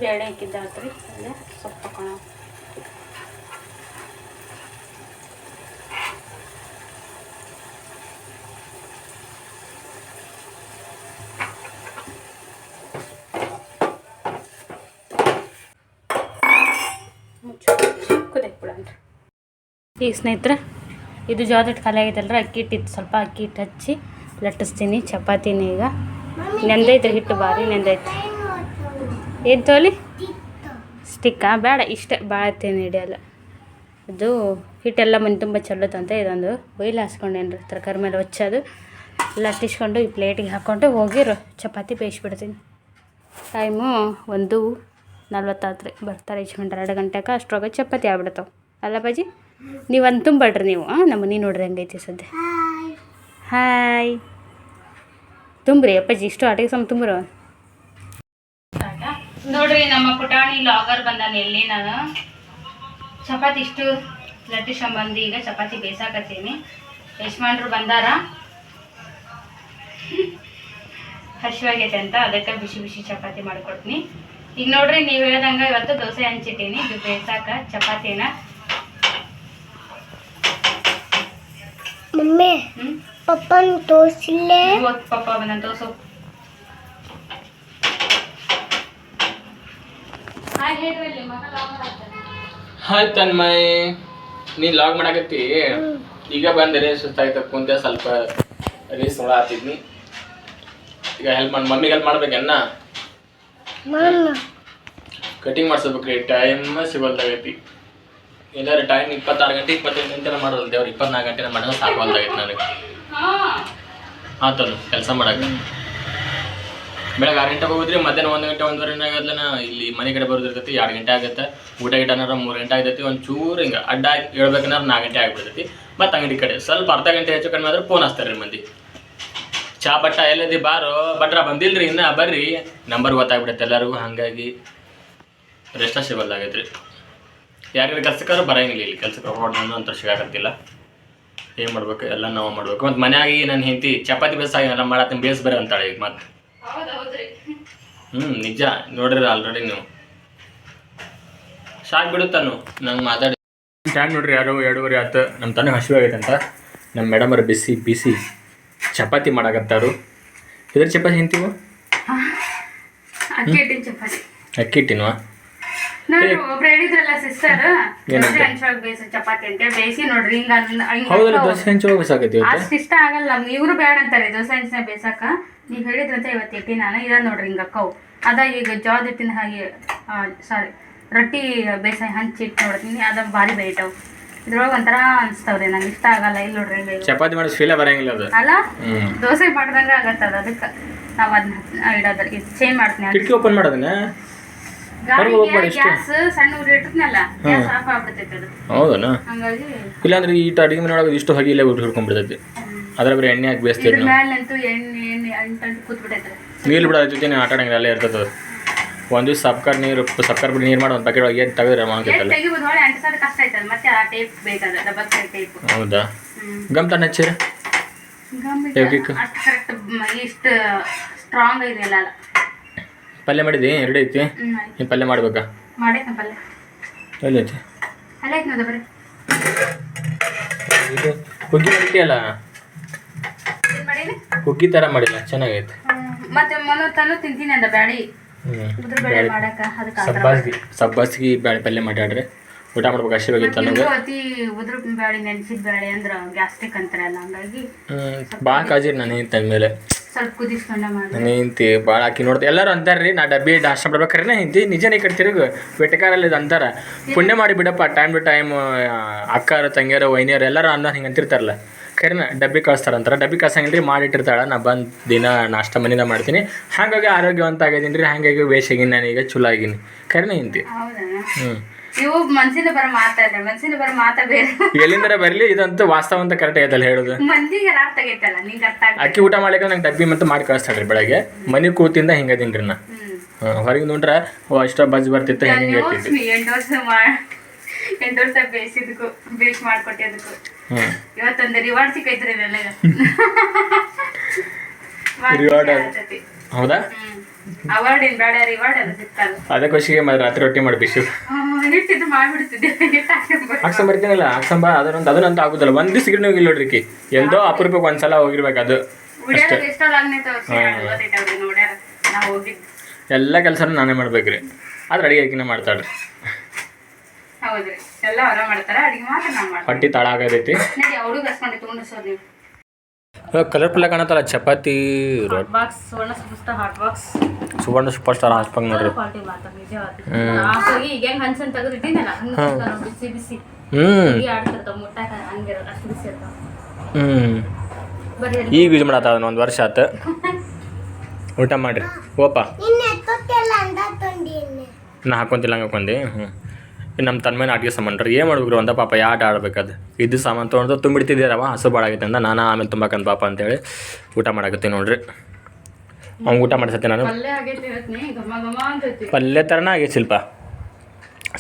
ಬೇಳೆ ಹಾಕಿದ್ದಾತ್ರಿ ಅಲ್ಲೇ ಸೊಪ್ಪು ಹಾಕೋಣ. ಕುದಿಯಕ್ಕೆ ಬಿಡೋಣ ಈಗ ಸ್ನೇಹಿತರೆ, ಇದು ಜೋಳದ ಹಿಟ್ಟು ಖಾಲಿ ಆಗೈತಲ್ರ ಅಕ್ಕಿ ಹಿಟ್ಟಿತ್ತು, ಸ್ವಲ್ಪ ಅಕ್ಕಿ ಹಿಟ್ಟು ಹಚ್ಚಿ, ಲಟ್ಟಿಸ್ತೀನಿ, ಚಪಾತಿನ ಈಗ. ನೆಂದೈತೆ ಹಿಟ್ಟು ಭಾರಿ ನೆಂದೈತೆ ಏನು ತೋಲಿ? ಸ್ಟಿಕ್ಕಾ? ಬೇಡ ಇಷ್ಟೇ. ಭಾಳ ತೇನು ಹಿಡಿಯಲ್ಲ. ಅದು ಹಿಟ್ಟೆಲ್ಲ ಮನೆ ತುಂಬ ಚೆಲ್ಲುತ್ತಂತೆ ಇದೊಂದು ಬೈಲ್ ಹಾಸ್ಕೊಂಡೇನ್ರಿ ತರಕಾರಿ ಮೇಲೆ ಹೊಚ್ಚೋದು ಲಟ್ಟಿಸ್ಕೊಂಡು ಈ ಪ್ಲೇಟಿಗೆ ಹಾಕ್ಕೊಂಡು ಹೋಗಿರು. ಚಪಾತಿ ಬೇಯಿಸ್ಬಿಡ್ತೀನಿ. ಟೈಮು ಒಂದು ನಲ್ವತ್ತಾತ್ರಿ. ಬರ್ತಾರೆ ಇಸ್ಕೊಂಡ್ರೆ ಎರಡು ಗಂಟೆಗೆ ಅಷ್ಟೊಳಗೆ ಚಪಾತಿ ಆಗ್ಬಿಡ್ತಾವೆ. ಅಲ್ಲ ಬಾಜಿ? ನೀವು ಒಂದು ತುಂಬಡ್ರಿ ನೀವು. ನಮ್ಮ ಮನೆ ನೋಡ್ರಿ ಹೆಂಗೈತಿ ಸದ್ಯ. ಹಾಯ್ ತುಂಬ್ರಿ ಅಪ್ಪಾಜಿ ಇಷ್ಟು ಆಟಿಗೆ ಸಮ ತುಂಬ್ರಿ? ನೋಡ್ರಿ ನಮ್ಮ ಪುಟಾಣಿ ಲಾಗರ್ ಬಂದಾನೆ ಎಲ್ಲಿ ನಾನು. ಚಪಾತಿ ಇಷ್ಟು ಲಟ್ಟಿಸ್ಕೊಂಬಂದು ಈಗ ಚಪಾತಿ ಬೇಸಾಕತ್ತೀನಿ. ಯಶ್ಮಾನ್ರು ಬಂದಾರ. ಹಸಿವಾಗೈತೆ ಅಂತ ಅದಕ್ಕೆ ಬಿಸಿ ಬಿಸಿ ಚಪಾತಿ ಮಾಡಿಕೊಡ್ತೀನಿ. ಈಗ ನೋಡ್ರಿ ನೀವು ಹೇಳ್ದಂಗೆ ಇವತ್ತು ದೋಸೆ ಹಂಚಿಟ್ಟೀನಿ. ಇದು ಬೇಸಾಕ ಚಪಾತಿನ. ಮಮ್ಮಿ ಹ್ಞೂ ಪಪ್ಪನ್ ತೋರ್ಸಿಲ್ಲೇ? ಇವತ್ತು ಪಪ್ಪ ಬಂದ ತೋರಿಸು. ಹಾಯ್ ತನ್ಮಯ್ ನೀ ಲಾಗ್ ಮಾಡಾಕತ್ತಿ? ಈಗ ಬಂದರೆ ಸುಸ್ತಾಯ್ತ ಕುಂತೆ ಸ್ವಲ್ಪ ರೀಲ್ಸ್ ನೋಡಾತಿದ್ನಿ ಈಗ ಹೆಲ್ಪ್ ಮಾಡಿ ಮಮ್ಮಿಗೆ ಹೆಲ್ಪ್ ಮಾಡ್ಬೇಕನ್ನ ಕಟಿಂಗ್ ಮಾಡ್ಸ್ಬೇಕ್ರಿ ಟೈಮ್ ಸಿಗೋಲ್ದಾಗೈತಿ. ಎಲ್ಲಾರು ಟೈಮ್ ಇಪ್ಪತ್ತಾರು ಗಂಟೆ ಇಪ್ಪತ್ತೈದು ಗಂಟೆನ ಮಾಡೋದು ದೇವ್ರು ಇಪ್ಪತ್ನಾಲ್ಕು ಗಂಟೆನ ಮಾಡೋದು ಸಾಕೋಲ್ದಾಗೈತಿ ನನಗೆ. ಆತನು ಕೆಲಸ ಮಾಡಕ್ಕೆ ಬೆಳಗ್ಗೆ ಆರು ಗಂಟೆಗೆ ಹೋಗಿದ್ರಿ ಮಧ್ಯಾಹ್ನ ಒಂದು ಗಂಟೆ ಒಂದುವರೆ ಆಗದ್ಲನ ಇಲ್ಲಿ ಮನೆ ಕಡೆ ಬರೋದಿರ್ತೈತಿ ಎರಡು ಗಂಟೆ ಆಗುತ್ತೆ. ಊಟ ಗಿಟ ಏನಾರ ಮೂರು ಗಂಟೆ ಆಗ್ತೈತಿ ಒಂದು ಚೂರು ಹಿಂಗೆ ಅಡ್ಡ ಹೇಳ್ಬೇಕಂದ್ರೆ ನಾಲ್ಕು ಗಂಟೆ ಆಗಿಬಿಡ್ತೈತಿ. ಮತ್ತು ಅಂಗಡಿ ಕಡೆ ಸ್ವಲ್ಪ ಅರ್ಧ ಗಂಟೆ ಹೆಚ್ಚು ಕಡಿಮೆ ಆದ್ರೆ ಫೋನ್ ಹಚ್ತಾರೆ ರೀ ಮಂದಿ. ಚಾ ಬಟ್ಟ ಎಲ್ಲದಿ ಬಾರೋ ಬಟ್ರ ಬಂದಿಲ್ರಿ ಇನ್ನ ಬರ್ರಿ. ನಂಬರ್ ಗೊತ್ತಾಗ್ಬಿಡುತ್ತೆ ಎಲ್ಲರಿಗೂ ಹಾಗಾಗಿ ರೆಸ್ಟ್ ಸಿಗೋಲ್ದಾಗೈತೆ ರೀ ಯಾರ್ಯಾರು ಕೆಲ್ಸಕ್ಕಾರು ಬರಂಗಿಲ್ಲ ಇಲ್ಲಿ ಕೆಲ್ಸಕ್ಕೆ ಹೋಗೋಣ ಅಂತ ಸಿಗಾಕತ್ತಿಲ್ಲ. ಏನು ಮಾಡ್ಬೇಕು? ಎಲ್ಲ ನಾವು ಮಾಡ್ಬೇಕು. ಮತ್ತು ಮನ್ಯಾಗ ನನ್ನ ಹೆಂಡತಿ ಚಪಾತಿ ಬೇಸಾಗಿ ಎಲ್ಲ ಮಾಡತ್ತೀನಿ ಬೇಸ್ ಬರ ಅಂತಾಳೆ ಈಗ ಮತ್ತೆ. ಹ್ಞೂ ನಿಜ. ನೋಡ್ರಿ ಆಲ್ರೆಡಿ ನೀವು. ಶಾಕ್ ಬಿಡುತ್ತಾನು ನಂಗೆ ಮಾತಾಡಿ. ಟೈಮ್ ನೋಡ್ರಿ ಯಾರು ಎರಡೂವರೆ ಆಯ್ತು ನಮ್ಮ ತನಗೆ ಹಸಿವಾಗೈತೆ ಅಂತ. ನಮ್ಮ ಮೇಡಮರು ಬಿಸಿ ಬಿಸಿ ಚಪಾತಿ ಮಾಡಾಕತ್ತಾರು. ಇದ್ರ ಚಪಾತಿ ಹಿಂತೀವ ಅಕ್ಕಿ ಹಿಟ್ಟಿನ ಚಪಾತಿ. ಅಕ್ಕಿ ಹಿಟ್ಟಿನ್ವ? ಒಬ್ರು ಹೇಳಿದ್ರಲ್ಲ ಸಿಸ್ಟರ್? ದೋಸೆ ಹಂಚೊಳಗೆ ಬೇಯಿಸೋ ಚಪಾತಿ ಅಂತ ಬೇಯಿಸಿ ನೋಡ್ರಿ ಹಿಂಗ ಹೌದಲ್ಲ ದೋಸೆ ಹಂಚೊಳಗೆ ಬಿಸಾಕೈತಿ ಇವತ್ತು? ಅಷ್ಟು ಇಷ್ಟ ಆಗಲ್ಲ ಇವ್ರು ಬೇಡ ಅಂತಾರೆ ದೋಸೆ ಹಂಚಿನ ಬೇಸಾಕ ನೀವ್ ಹೇಳಿದ್ರಂತ ಇವತ್ತು ಇಟ್ಟಿ ನಾನು ಇದ ನೋಡ್ರಿ ಹಿಂಗ ಕೌ ಅದ ಈಗ ಜಾದ ಹಿಟ್ಟಿನ ಹಾಗೆ ಸಾರಿ ರೊಟ್ಟಿ ಬೇಸಾಯ ಹಂಚಿಟ್ಟು ನೋಡ್ತೀನಿ ಅದ ಭಾರಿ ಬೇಯ್ತಾವ್. ಇದ್ರೊಳಗೆ ಒಂಥರ ಅನ್ಸ್ತಾವ್ರಿ ನಂಗೆ ಇಷ್ಟ ಆಗಲ್ಲ ಇಲ್ಲಿ ನೋಡ್ರಿ ಹಿಂಗ. ಚಪಾತಿ ಮಾಡಿ ಫೀಲ ಬರಂಗಿಲ್ಲ ಅದು. ಅಲ್ಲ? ದೋಸೆ ಮಾಡ್ದಂಗ ಆಗತ್ತದ ಅದಕ್ಕೆ? ನಾವು ಅದನ್ನ ಇಡೋದ್ರ ಚೇಂಜ್ ಮಾಡ್ತೀನಿ ಕಿಟಕಿ ಓಪನ್ ಮಾಡೋದನ್ನ? ಹಂಗಾಗಿ ಇಲ್ಲಾಂದ್ರೆ ಈ ಅಡಿಗೆ ಮನೆ ಒಳಗೆ ಇಷ್ಟು ಹೊಗೆ ಇಲ್ಲೇ ಬಿಟ್ಟು ಹಿಡ್ಕೊಂಡ್ಬಿಡ್ತೈತಿ. ಅದ್ರ ಬರೀ ಎಣ್ಣೆ ಹಾಕಿ ಬೇಯಿಸ್ತೀವಿ ನೀರು ಬಿಡೋ ಜೊತೆ ಆಟ ಆಡಂಗಿಲ್ಲ ಅಲ್ಲೇ ಇರ್ತದೆ ಒಂದು ದಿವಸ ಸಬ್ಕರ್ ನೀರು ಸಬ್ಕರ್ ಬಿಡಿ ನೀರು ಮಾಡಿ ಒಂದು ಪ್ಯಾಕೆಟ್ ಒಳಗೆ ಏನು ತೆಗೆದ್ರೆ ಸೈಡ್ ಹೌದಾ? ಗಮ್ ತಣ್ಣ ಹಚ್ಚಿರ. ಇಷ್ಟು ಸ್ಟ್ರಾಂಗ್ ಇದೆಯಲ್ಲ ಪಲ್ಯ ಮಾಡಿದಿ ಎರಡು ಐತಿ. ನೀನು ಪಲ್ಯ ಮಾಡ್ಬೇಕಾ? ಪಲ್ಯ. ಎಲ್ಲಿ ಐತಿ? ಅಲ್ಲ ಕುಕ್ಕಿ ನೋಡ ಬರೀ. ಇದು ಹುಗ್ಗಿ ಹುಗ್ಗಿ ಥರ ಮಾಡಿಲ್ಲ ಚೆನ್ನಾಗೈತೆ. ಮತ್ತೆ ಮೊನ್ನೊತ್ತನು ತಿಂತೀನಿ ಅಂದ ಬ್ಯಾಳಿ. ಹ್ಞೂ ಸಬ್ಬಾಸ್ಗಿ ಸಬ್ಬಾಸ್ಗಿ ಬ್ಯಾಳೆ ಪಲ್ಯ ಮಾಡ್ಯಾಡ್ರಿ. ಊಟ ಮಾಡ್ಬೇಕು ಹಸಿವಾಗಿತ್ತು ಅನ್ನೋದು ಅತಿ ಉದ್ರ ಬ್ಯಾಳಿ ನೆನ್ಸಿದ ಬ್ಯಾಳಿ ಅಂದ್ರ ಗ್ಯಾಸ್ಟ್ರಿಕ್ ಅಂತಾರಲ್ಲ ಹಂಗಾಗಿ ಭಾಳ ಕಾಜಿರಿ ನಾನು ನಿಂತ ಮೇಲೆ. ಸ್ವಲ್ಪ ಕುದಿಸ್ಕೊಂಡ ಮಾಡಿ ನಿಂತಿ ಭಾಳ ಹಾಕಿ ನೋಡ್ತೆ ಎಲ್ಲರೂ ಅಂತಾರ್ರಿ ನಾ ಡಬ್ಬಿ ನಾಷ್ಟ ಮಾಡ್ಬೇಕಾರೆ ಹಿಂತಿ ನಿಜನೇ ಕಡೆ ತಿರುಗು ಇದು ಅಂತಾರ. ಪುಣ್ಯ ಮಾಡಿ ಬಿಡಪ್ಪ ಟೈಮ್ ಟು ಟೈಮ್ ಅಕ್ಕಾರ ತಂಗಿಯರು ವೈನಿಯರು ಎಲ್ಲರೂ ಅನ್ನೋ ಹಿಂಗೆ ಅಂತಿರ್ತಾರಲ್ಲ. ಕರೆನ ಡಬ್ಬಿ ಕಳಿಸ್ತಾರ ಅಂತಾರೆ ಡಬ್ಬಿ ಕಳ್ಸಂಗಿಲ್ಲ ರೀ ಮಾಡಿಟ್ಟಿರ್ತಾಳೆ ನಾ ಬಂದು ದಿನ ನಾಷ್ಟ ಮನೆಯಿಂದ ಮಾಡ್ತೀನಿ. ಹಾಗಾಗಿ ಆರೋಗ್ಯವಂತ ಆಗಿದ್ದೀನಿ ರೀ ಹಾಗಾಗಿ ಬೇಸಾಗಿನಿ ನಾನೀಗ ಚಲೋ ಆಗೀನಿ. ಕರೆನ ಹಿಂತಿ ಹೌದಾ? ಹ್ಞೂ ಇವು ಮನ್ಸಿಂದ ಬರ ಮಾತಲ್ಲ ಮನ್ಸಿಂದ ಬರ ಮಾತಾ ಬೇರೆ. ಎಲ್ಲಿಂದರ ಬರಲಿ ಇದಂತೂ ವಾಸ್ತವ ಅಂತ ಕರೆಕ್ಟ್ ಐತಲ್ಲ ಹೇಳೋದು. ಮಂದಿಗೆ ಅರ್ಥ ಆಗೈತಲ್ಲ ನಿಂಗೆ ಅರ್ಥ ಆಗ ಅಕ್ಕಿ ಊಟ ಮಾಡ್ಲಿಕ್ಕೆ ನಂಗೆ ಡಬ್ಬಿ ಮತ್ತು ಮಾಡಿ ಕಳಿಸ್ತಾಳ್ರಿ ಬೆಳಗ್ಗೆ. ಮನೆ ಕೂತಿಂದ ಹಿಂಗದೀನಿ ರೀ ನಾ. ಹೊರಗೆ ನೋಡ್ರೆ ಓ ಅಷ್ಟ ಬಜ್ ಬರ್ತಿತ್ತು ಹೆಂಗೆ ಎಂಟು ವರ್ಷ ಮಾಡ್ ಎಂಟು ವರ್ಷ ಬೇಯಿಸಿದ್ಕು ಬೇಯಿಸ್ ಮಾಡ್ಕೊಟ್ಟಿದ್ದಕ್ಕೂ ಇವತ್ತೊಂದು ರಿವಾರ್ಡ್ ಸಿಕ್ಕೈತ್ರಿ ನನಗೆ ರಿವಾರ್ಡ್ ಹೌದಾ? ಅವಾರ್ಡ್ ಏನ್ ಬೇಡ ರಿವಾರ್ಡ್ ಅದು ಸಿಗ್ತಲ್ಲ ಅದಕ್ಕೋಸ್ಕರ ಮತ್ತೆ ರಾತ್ರಿ ರೊಟ್ಟಿ ಮಾಡಿ ಬಿಸಿ ಹಿಟ್ಟಿದ್ದು ಮಾಡ್ಬಿಡ್ತಿದ್ದೆ. ಹಾಕ್ಸಂಬ ಬರ್ತೀನಲ್ಲ ಹಾಕ್ಸಂಬ ಅದನ್ನೊಂದು ಅದನ್ನಂತ ಆಗುದಿಲ್ಲ ಒಂದ್ ದಿವಸ ಗಿಡ ಹೋಗಿಲ್ಲ ನೋಡ್ರಿ. ಎಂದೋ ಅಪರೂಪಕ್ಕೆ ಒಂದ್ಸಲ ಹೋಗಿರ್ಬೇಕು ಅದು. ಎಲ್ಲ ಕೆಲಸನೂ ನಾನೇ ಮಾಡ್ಬೇಕ್ರಿ. ಆದ್ರೆ ಅಡಿಗೆ ಆಕಿನ ಮಾಡ್ತಾಳ್ರಿ. ಹೌದ್ರಿ. ಎಲ್ಲ ಅವರ ಮಾಡ್ತಾರ ಅಡಿಗೆ ಮಾತ್ರ ನಾವು ಮಾಡ್ತೀವಿ. ಹೊಟ್ಟಿ ತಳ ಹಸ್ಕೊಂಡು ತಗೊಂಡು ಸರ್ ನೀವು. Colourful ಕಾಣತ್ತಲ್ಲ chapati box Suvarna hot box Suvarna super star ಹಾಸ್ಪಂಗ್ ನೋಡ್ರಿ. ಈಗ ಹೆಂಗ್ ಹಂಚನ್ ತೆಗೆದಿದ್ದೀನಲ್ಲ ಹಂಗ ಬಿಸಿ ಬಿಸಿ ಹ್ಮ್. ಹ್ಮ್ ಈಗ ಯೂಸ್ ಮಾಡತ್ತ ಅದನ್ನ ಒಂದು ವರ್ಷ ಆಯ್ತು ಊಟ ಮಾಡ್ರಿ ಓಪ ನಾ ಹಾಕೊಂತಿಲ್ಲ ಹಂಗೆ ಹಾಕೊಂಡಿ. ಹ್ಞೂ ನಮ್ಮ ತನ್ಮೇನ ಆಟಿಗೆ ಸಾಮಾನು ಏನು ಮಾಡ್ಬೇಕು ಅಂತ ಪಾಪ ಯಾ ಆಟ ಆಡ್ಬೇಕದು ಇದು ಸಾಮಾನು ತೊಗೊಂಡು ತುಂಬಿಡ್ತಿದ್ದೀರವ ಹಸು ಭಾಳ ಅಂತ ನಾನು ಆಮೇಲೆ ತುಂಬಕಂತ ಪಾಪ ಅಂತೇಳಿ ಊಟ ಮಾಡಾಕತ್ತೀನಿ ನೋಡ್ರಿ. ಅವ್ನು ಊಟ ಮಾಡಿಸತ್ತೆ ನಾನು. ಪಲ್ಯ ಥರನ ಆಗೈತೆ ಶಿಲ್ಪ.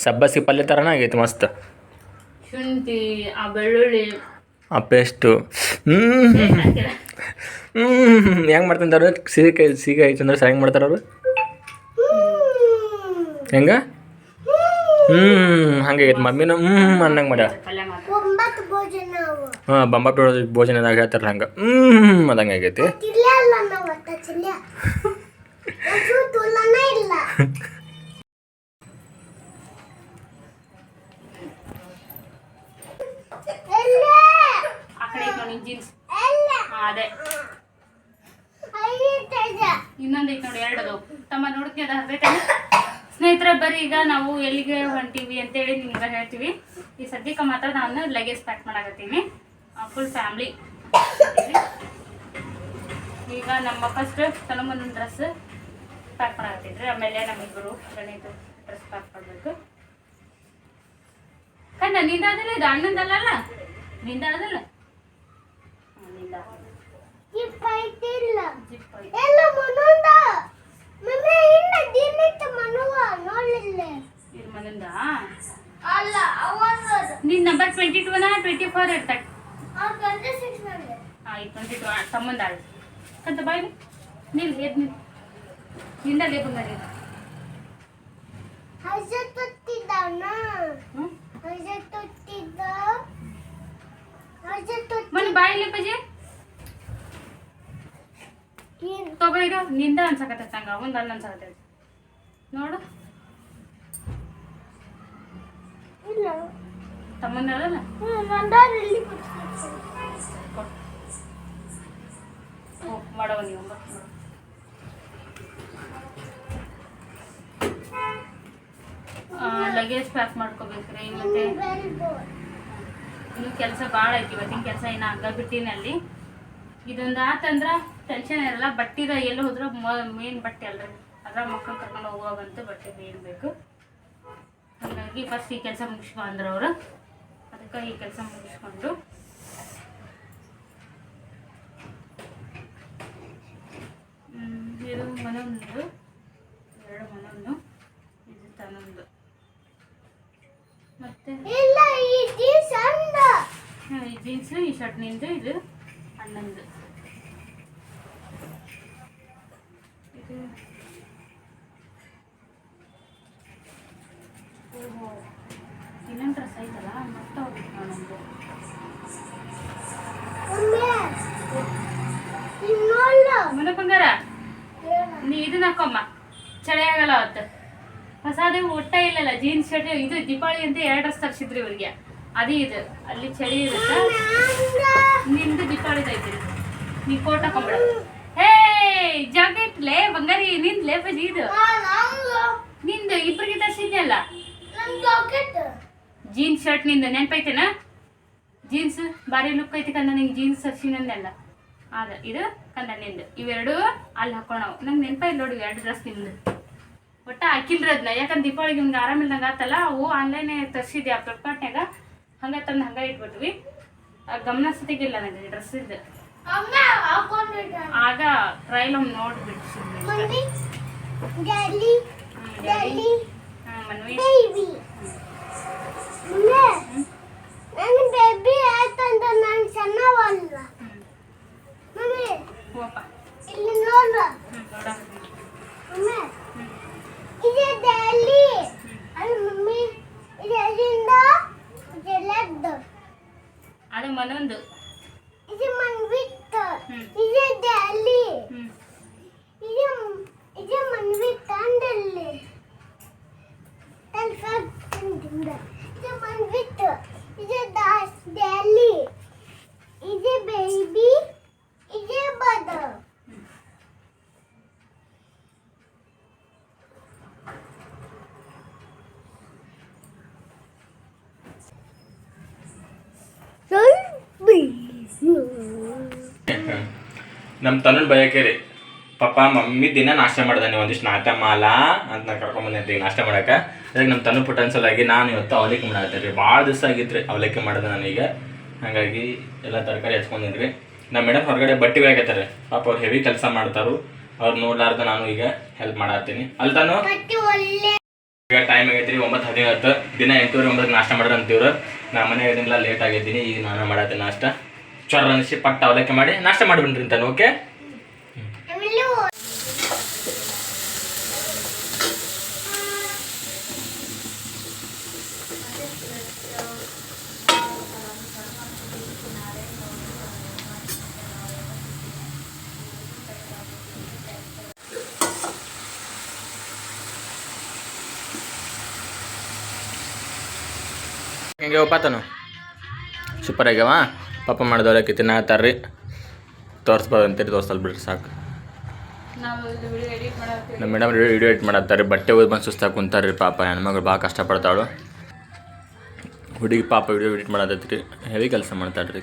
ಸಬ್ಬಸಿ ಪಲ್ಯ ಥರನ ಆಗೈತೆ ಮಸ್ತ್. ಶುಂಠಿ ಆ ಬೆಳ್ಳುಳ್ಳಿ. ಆ ಪೇಸ್ಟು. ಹ್ಞೂ ಹೆಂಗೆ ಮಾಡ್ತಾರೆ ಸೀಗೆ ಸೀಗೆ ಐತೆ ಅಂದ್ರೆ ಹೆಂಗೆ ಮಾಡ್ತಾರೆ ಅವರು? ಹೆಂಗೆ? ಹ್ಞೂ ಹಂಗಾಗೈತೆ ಮಮ್ಮಿನ ಹ್ಞೂ ಅನ್ನಂಗೆ ಮಾಡ್ಯಾಳ. ಹಾಂ ಬಂಬಾಟ್ ಭೋಜನದಾಗ ಹೇಳ್ತಾರಲ್ಲ ಹಂಗೆ. ಹ್ಞೂ ಅದಂಗೆ ಆಗೈತಿ. ಐತ್ ನೋಡಿ ಜೀನ್ಸ್ ಎಲ್ಲ ಅದೇ ಇನ್ನೊಂದು ಐತೆ ನೋಡಿ ಎರಡು ತಮ್ಮ ನೋಡ್ತೀನಿ ಅದು ಸ್ನೇಹಿತರೆ ಬರೀ ಈಗ ನಾವು ಎಲ್ಲಿಗೆ ಹೊಂಟೀವಿ ಅಂತೇಳಿ ನಿಮ್ಗೆ ಹೇಳ್ತೀವಿ. ಈ ಸದ್ಯಕ್ಕೆ ಮಾತ್ರ ನಾನು ಲಗೇಜ್ ಪ್ಯಾಕ್ ಮಾಡಾಕತ್ತೀನಿ. ಫುಲ್ ಫ್ಯಾಮ್ಲಿ ಈಗ ನಮ್ಮ ಫಸ್ಟ್ ತನಮನ ಡ್ರೆಸ್ ಪ್ಯಾಕ್ ಮಾಡಾಕತ್ತಿದ್ರಿ ಆಮೇಲೆ ನಮ್ಮಿಬ್ಬರು ಗಣಿತ ಡ್ರೆಸ್ ಪ್ಯಾಕ್ ಮಾಡಬೇಕು. ಕಣ್ಣ ನಿಂದಾದಿಲ್ಲ ಇದು? ಅಣ್ಣಂದಲ್ಲ ನಿಂದಾದಲ್ಲ ನಿಂದ ಜಿಪ್ ಐತಿಲ್ಲ ಜಿಪ್. ಎಲ್ಲ ನಿನ್ನ ನಂಬರ್ ಟ್ವೆಂಟಿ ಟೂನ ಟ್ವೆಂಟಿ ಫೋರ್ ಇರ್ತದೆ ಆ ಟ್ವೆಂಟಿ ಟು ಆಳು. ಕಂತ ಬಾಯ್ ನಿಲ್ ಎದ್ ನಿಲ್ ನಿಂದಲ್ಲಿ ಬಂಗಾರಿ ಮನೆ ತೊತ್ತಿದ್ದವನ ಹ್ಞೂ ಪಜೆ ನಿಂದ ಅನ್ಸಕತ್ತೈತೆ ಹಂಗ ಒಂದು ಅನ್ನ ಅನ್ಸಕತ್ತೈತೆ ನೋಡು. ಇಲ್ಲ. ಮಾಡವ ನೀವು ಲಗೇಜ್ ಪ್ಯಾಕ್ ಮಾಡ್ಕೋಬೇಕ್ರಿ ಮತ್ತೆ ಇನ್ನು ಕೆಲಸ ಭಾಳ ಐತಿ ಇವತ್ತಿನ ಕೆಲಸ ಏನು ಹಂಗ ಬಿಟ್ಟಿನಲ್ಲಿ ಇದೊಂದು ಆತಂದ್ರ ಟೆನ್ಷನ್ ಇರಲ್ಲ ಬಟ್ಟಿದ ಎಲ್ಲಿ ಹೋದ್ರೆ ಮೇನ್ ಬಟ್ಟೆ ಅಲ್ರಿ. ಅದ್ರ ಮಕ್ಕಳು ಕರ್ಕೊಂಡು ಹೋಗುವಾಗಂತೂ ಬಟ್ಟೆ ಮೇನ್ ಬೇಕು. ಹಾಗಾಗಿ ಫಸ್ಟ್ ಈ ಕೆಲಸ ಮುಗಿಸ್ಕೊ ಅಂದ್ರು ಅವರು. ಅದಕ್ಕೆ ಈ ಕೆಲಸ ಮುಗಿಸ್ಕೊಂಡು. ಇದು ಮನೊಂದು. ಎರಡು ಮನೊಂದು. ಇದು ತನ್ನೊಂದು. ಮತ್ತೆ? ಈ ಜೀನ್ಸ್ ಈ ಜೀನ್ಸ್ ಈ ಶರ್ಟ್ ನಿಂದು ಇದು ಅಣ್ಣಂದು. ಓಹೋ ಇನ್ನೊಂದು ಡ್ರೆಸ್ ಐತಲ್ಲ ಮತ್ತೆ ಹೋಗ್ಬೇಕು ನಮ್ಮದು ಮಮ್ಮಿ ಇನ್ನೊಲ್ಲ ಮನ ನೀ ಇದನ್ನ ಹಾಕಮ್ಮ. ಚಳಿ ಆಗಲ್ಲ ಅವತ್ತು. ಹೊಸದೇ ಒಟ್ಟ ಇಲ್ಲಲ್ಲ ಜೀನ್ಸ್ ಶರ್ಟ್ ಇದು ದೀಪಾವಳಿ ಅಂತ ಎರಡು ಡ್ರೆಸ್ ತರಿಸಿದ್ರು ಇವ್ರಿಗೆ. ಅದೇ ಇದು, ಅಲ್ಲಿ ಚಳಿ ಇರುತ್ತೆ. ನಿಂದು ದೀಪಾವಳಿ ಐತಿ. ನೀ ಕೋಟ್ ಹಾಕೊಂಬಿಡ. ಜಾಕೆಟ್ ಲೇ ಬಂಗಾರಿ ನಿಂದ್ ಲೇ ಬಜಿ ಇದು ನಿಂದು ಇಬ್ಬರಿಗೆ ತರಿಸಿದ್ನಲ್ಲ ಜೀನ್ಸ್ ಶರ್ಟ್ ನಿಂದು ನೆನಪೈತೆನಾ? ಜೀನ್ಸ್ ಭಾರಿ ಲುಕ್ ಐತಿ ಕಂದ ನಿಂಗೆ ಜೀನ್ಸ್ ತರ್ಸಿನಲ್ಲ ಆದ ಇದು ಕಂದ ನಿಂದು. ಇವೆರಡು ಅಲ್ಲಿ ಹಾಕೋಣವು ನಂಗೆ ನೆನಪಾಯ್ತು ನೋಡಿ ಎರಡು ಡ್ರೆಸ್ ನಿಂದು. ಒಟ್ಟ ಹಾಕಿಲ್ರಿ ಅದನ್ನ ಯಾಕಂದ್ರೆ ದೀಪಾವಳಿಗೆ ನಿಮ್ಗೆ ಆರಾಮಿಲ್ದಂಗೆ ಆತಲ್ಲ ಅವು ಆನ್ಲೈನೇ ತರಿಸಿದ್ದೆ ಆ ಫ್ಲಿಪ್ಕಾರ್ಟ್ನಾಗ ಹಂಗೆ ತಂದು ಹಂಗೆ ಇಟ್ಬಿಟ್ವಿ. ಆ ಗಮನ ಸತಿಗಿಲ್ಲ ನನಗೆ ಡ್ರೆಸ್ ಇದ್ದು. ಅಮ್ಮ ಹಾಕೊಂಡಿದ್ದ ಆಗ ಟ್ರೈಲ್ ಒಮ್ಮೆ ನೋಡ್ಬಿಟ್ಟು mummy daddy daddy Manvi baby mummy ನನ್ನ ಬೇಬಿ ಆಯ್ತಂತ ನಾನು ಸಣ್ಣವಲ್ಲ ಮಮ್ಮಿ ಹೋಗಪ್ಪ ಇಲ್ಲಿ ನೋಡ ಹ್ಞೂ ನೋಡ ಮಮ್ಮಿ ಇದು ಡ್ಯಾಡಿ ಅಲ್ಲಿ ಮಮ್ಮಿ ಇದು ಎಲ್ಲಿಂದ ಇದು ಲೆಫ್ಟ್ ಅದು ಮನೊಂದು ಇದು ಮನ್ವಿತ್ ಹ್ಮ್. ಇದು ಡ್ಯಾಡಿ ಹ್ಞೂ ಇದು ಇದು ಮನ್ವಿತ್ ಅಂದಲ್ಲಿ ತಲ್ಫ ಬಂದ್ಬಿಟ್ಟು ಇದು ದಾಸ್ ಡೆಲ್ಲಿ ಇದು ಬೇಬಿ ಇದು ಬದ ನಮ್ಮ ತನ್ನ ಬಯಕೆ ರೀ ಪಪ್ಪ ಮಮ್ಮಿ ದಿನ ನಾಷ್ಟ ಮಾಡ್ದಾನೆ ಒಂದಿಷ್ಟು ನಾಟ ಮಾಲ ಅಂತ ನಾನು ಕರ್ಕೊಂಬಂದಿದ್ದೆ ನಾಷ್ಟ ಮಾಡಕ್ಕೆ ಅದಕ್ಕೆ ನಮ್ಮ ತನ್ನ ಪುಟ್ಟ ಅನ್ಸಲಾಗಿ ನಾನು ಇವತ್ತು ಅವಲಕ್ಕಿ ಮಾಡತ್ತೆ ರೀ ಭಾಳ ದಿವಸ ಆಗಿತ್ತು ರೀ ಅವಲಕ್ಕಿ ಮಾಡಿದೆ ನಾನೀಗ. ಹಾಗಾಗಿ ಎಲ್ಲ ತರಕಾರಿ ಹಚ್ಕೊಂಡಿನಿ ರೀ ನಮ್ಮ ಮೇಡಮ್ ಹೊರಗಡೆ ಬಟ್ಟೆ ಒಗ್ಯಾಕತ್ತಾರೆ ಪಾಪ ಅವ್ರು ಹೆವಿ ಕೆಲಸ ಮಾಡ್ತಾರು. ಅವ್ರು ನೋಡ್ಲಾರ್ದ ನಾನು ಈಗ ಹೆಲ್ಪ್ ಮಾಡತ್ತೀನಿ. ಅಲ್ಲಿ ತಾನು ಈಗ ಟೈಮ್ ಆಗೈತ್ರಿ ಒಂಬತ್ತು ಹದಿನೈದು ದಿನ ಎಂಟೂವರೆ ಒಂಬತ್ತು ನಾಷ್ಟ ಮಾಡ್ರಿ ಅಂತೀವ್ರು. ನಾ ಮನೆ ಇದನ್ನೆಲ್ಲ ಲೇಟ್ ಆಗಿದ್ದೀನಿ ಈಗ ನಾನು ಮಾಡತ್ತೀನಿ ನಾಷ್ಟ. ಚೊರ ಅನಿಸಿ ಪಟ್ಟ ಅವಲಕ್ಕಿ ಮಾಡಿ ನಾಷ್ಟ ಮಾಡಿಬಿಡ್ರಿ ಅಂತಾನೆ ಓಕೆ ಆಮೇಲೆ ಹೆಂಗೆ ಒಪ್ಪಾತನು ಸೂಪರ್ ಆಗ್ಯಾವ ಪಾಪ ಮಾಡಿದವ್ರಕ್ಕೆ ತರ್ರಿ. ತೋರಿಸ್ಬೋದು ಅಂತೇಳಿ ತೋರಿಸಲ್ ಬಿಡ್ರಿ ಸಾಕು. ನಮ್ಮ ಮೇಡಮ್ ವಿಡಿಯೋ ಎಡಿಟ್ ಮಾಡತ್ತಾರೆ ಬಟ್ಟೆ ಹೋಗಿ ಬಂದು ಸುಸ್ತಾಗಿ ಕುಂತಾರ್ರಿ ಪಾಪ. ಹೆಣ್ಮಗಳು ಭಾಳ ಕಷ್ಟಪಡ್ತಾಳು. ಹುಡುಗಿ ಪಾಪ ವಿಡಿಯೋ ಎಡಿಟ್ ಮಾಡತ್ತೈತ್ರಿ ಹೆವಿ ಕೆಲಸ ಮಾಡ್ತಾಳ್ರಿ.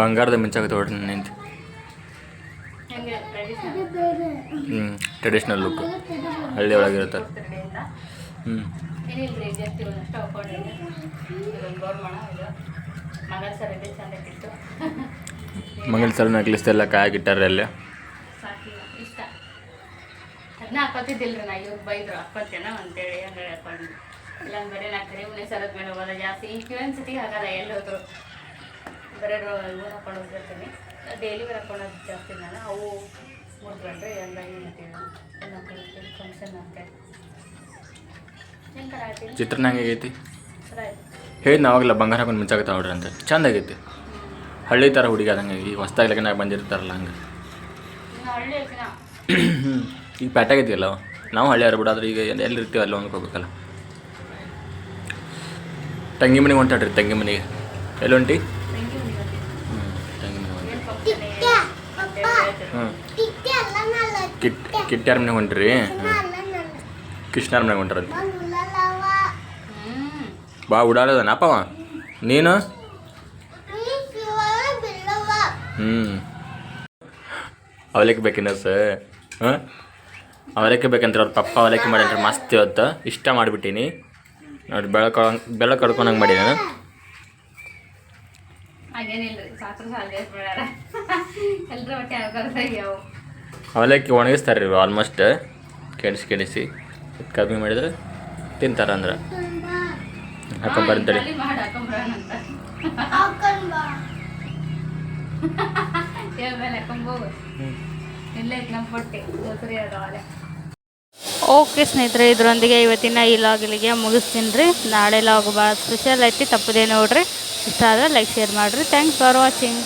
ಬಂಗಾರದ ಮಿಂಚಾಗತ್ತೆ ಹೊಡ್ರಿ ನಿಂತು. ಹ್ಞೂ ಟ್ರೆಡಿಷ್ನಲ್ ಲುಕ್ ಹಳ್ಳಿ ಒಳಗಿರುತ್ತೆ. ಹಾಕೊಂಡಿದ್ದೆ ಇದೊಂದು ಗೋರ್ಮಣ ಇದು ಮಗಳ ಸರ್ ಇದೆ ಮಂಗಲ ಸರ್ ನೆಕ್ಲೆಸ್ ಎಲ್ಲ ಕಾಯಾಗಿಟ್ಟಾರೆ ಅಲ್ಲೇ? ಇಷ್ಟ. ಅದನ್ನ ಹಾಕೋತಿದ್ದಿಲ್ರಿ ನಾ ಬೈದ್ರು ಹಾಕೋತೇನ ಅಂತೇಳಿ ಹಂಗೆ ಹಾಕೊಂಡು. ಇಲ್ಲ ಬರೀ ನಾ ಕರಿ ಉಣ್ಣೆ ಸರದ ಮೇಲೆ ಹೋಗೋದ ಜಾಸ್ತಿ. ಈಗ ಇನ್ನೊಂದು ಸತಿ ಹಾಕಲ್ಲ ಎಲ್ಲಿ ಹೋದ್ರು. ಬರೀ ಇವು ಹಾಕೊಂಡು ಹೋಗ್ತಿರ್ತೀನಿ ಡೈಲಿ ಹಾಕೊಳ್ಳೋದು ಜಾಸ್ತಿ ನಾನು. ಅವು ಮುಟ್ಕೊಂಡ್ರೆ ಎಲ್ಲ ಏನು ಫಂಕ್ಷನ್ ಅಂತ. ಚಿತ್ರಾನ್ನ ಹೆಂಗಾಗೈತಿ ಹೇಳಿದ್ ನಾವಾಗಲ್ಲ ಬಂಗಾರ ಹಾಕೊಂಡು ಮಿಂಚಾಗತ್ತೆ ನೋಡ್ರಿ ಅಂತ. ಚಂದ ಆಗೈತಿ. ಹಳ್ಳಿ ಥರ ಹುಡುಗಿ ಆದಂಗೆ ಈಗ ಹೊಸ್ದಾಗಿ ಲಗ್ನ ಬಂದಿರ್ತಾರಲ್ಲ ಹಂಗೆ. ಇನ್ನು ಹಳ್ಳಿ ದಿನ ಈಗ ಪ್ಯಾಟಾಗೈತಿಲ್ಲ ನಾವು ಹಳ್ಳಿಯಾರ ಬಿಡಾದ್ರೆ ಈಗ ಎಲ್ಲಿ ಇರ್ತೀವಿ ಅಲ್ಲಿ ಒಂದಕ್ಕೆ ಹೋಗ್ಬೇಕಲ್ಲ. ತಂಗಿ ಮನೆಗೆ ಹೊಂಟಾಡ್ರಿ ತಂಗಿ ಮನೆಗೆ. ಎಲ್ಲಿ ಹೊಂಟಿ? ಹ್ಞೂ ಕಿಟ್ ಕಿಟ್ಟ್ಯಾರ ಮನೆಗೆ ಹೊಂಟ್ರಿ? ಅಲ್ಲ. ನನ್ನ ಕೃಷ್ಣಾರ ಮನೆಗೆ ಹ್ಞೂ ಬಾ ಉಡಾಡದನಪ್ಪವ ನೀನು? ಹ್ಞೂ ಅವಲಕ್ಕಿ ಬೇಕಿನ ಸರ್? ಹಾಂ? ಅವಲಕ್ಕಿ ಬೇಕಂದ್ರೆ ಅವ್ರ ಪಪ್ಪ ಅವಲಕ್ಕಿ ಮಾಡ್ಯಾನ್ರಿ ಮಸ್ತ್ ಇವತ್ತು. ಇಷ್ಟ ಮಾಡಿಬಿಟ್ಟೀನಿ. ನೋಡಿ ಬೆಳಕ ಬೆಳ ಕಡ್ಕೊಂಡಂಗೆ ಮಾಡಿ ನಾನು. ಅವಲಕ್ಕಿ ಒಣಗಿಸ್ತಾರೆ ಆಲ್ಮೋಸ್ಟ್ ಕೆಡಿಸಿ ಕೆಡಿಸಿ. ಕಮ್ಮಿ ಮಾಡಿದ್ರೆ ತಿಂತಾರ ಅಂದ್ರೆ ಹಾಕೊಂಬರ್ತಾರೆ ಓಕೆ ಸ್ನೇಹಿತರೆ ಇದರೊಂದಿಗೆ ಇವತ್ತಿನ ಈ ಲಾಗ್ ಇಲ್ಲಿಗೆ ಮುಗಿಸ್ತೀನಿ ರೀ. ನಾಳೆ ಲಾಗ್ ಭಾಳ ಸ್ಪೆಷಲ್ ಐತಿ ತಪ್ಪದೇ ನೋಡ್ರಿ. ಇಷ್ಟ ಆದರೆ ಲೈಕ್ ಶೇರ್ ಮಾಡಿರಿ. Thanks for watching